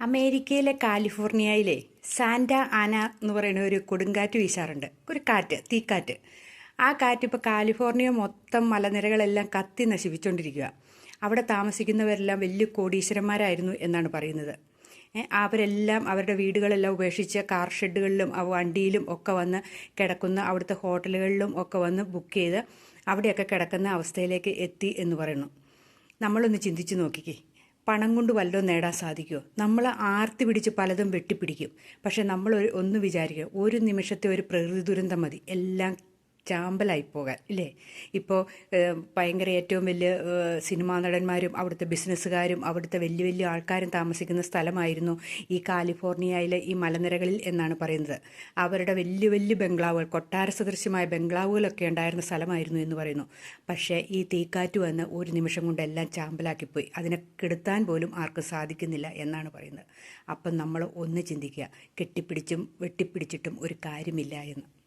അമേരിക്കയിലെ കാലിഫോർണിയയിലെ സാന്റ ആന എന്ന് പറയുന്ന ഒരു കൊടുങ്കാറ്റ് വീശാറുണ്ട്. ഒരു കാറ്റ് തീക്കാറ്റ്. ആ കാറ്റ് ഇപ്പോൾ കാലിഫോർണിയ മൊത്തം മലനിരകളെല്ലാം കത്തി നശിപ്പിച്ചുകൊണ്ടിരിക്കുക അവിടെ താമസിക്കുന്നവരെല്ലാം വലിയ കോടീശ്വരന്മാരായിരുന്നു എന്നാണ് പറയുന്നത്. അവരെല്ലാം അവരുടെ വീടുകളെല്ലാം ഉപേക്ഷിച്ച് കാർ ഷെഡുകളിലും വണ്ടിയിലും ഒക്കെ വന്ന് കിടക്കുന്ന അവിടുത്തെ ഹോട്ടലുകളിലും ഒക്കെ വന്ന് ബുക്ക് ചെയ്ത് അവിടെയൊക്കെ കിടക്കുന്ന അവസ്ഥയിലേക്ക് എത്തി എന്ന് പറയുന്നു. നമ്മളൊന്ന് ചിന്തിച്ചു നോക്കിക്കേ. പണം കൊണ്ട് വല്ലതും നേടാൻ സാധിക്കുമോ നമ്മൾ ആർത്തി പിടിച്ച് പലതും വെട്ടിപ്പിടിക്കും. പക്ഷെ നമ്മൾ ഒന്ന് വിചാരിക്കുക ഒരു നിമിഷത്തെ ഒരു പ്രകൃതി ദുരന്തം മതി. എല്ലാം ചാമ്പലായി പോകാൻ ഇല്ലേ? ഇപ്പോൾ ഭയങ്കര ഏറ്റവും വലിയ സിനിമാ നടന്മാരും അവിടുത്തെ ബിസിനസ്സുകാരും അവിടുത്തെ വലിയ വലിയ ആൾക്കാരും താമസിക്കുന്ന സ്ഥലമായിരുന്നു ഈ കാലിഫോർണിയയിലെ ഈ മലനിരകളിൽ എന്നാണ് പറയുന്നത്. അവരുടെ വലിയ വലിയ ബംഗ്ലാവുകൾ കൊട്ടാര സദൃശ്യമായ ബംഗ്ലാവുകളൊക്കെ ഉണ്ടായിരുന്ന സ്ഥലമായിരുന്നു എന്ന് പറയുന്നു. പക്ഷേ ഈ തീക്കാറ്റ് വന്ന് ഒരു നിമിഷം കൊണ്ട് എല്ലാം ചാമ്പലാക്കിപ്പോയി. അതിനെ കെടുത്താൻ പോലും ആർക്കും സാധിക്കുന്നില്ല എന്നാണ് പറയുന്നത്. അപ്പം നമ്മൾ ഒന്ന് ചിന്തിക്കുക കെട്ടിപ്പിടിച്ചും വെട്ടിപ്പിടിച്ചിട്ടും ഒരു കാര്യമില്ല എന്ന്.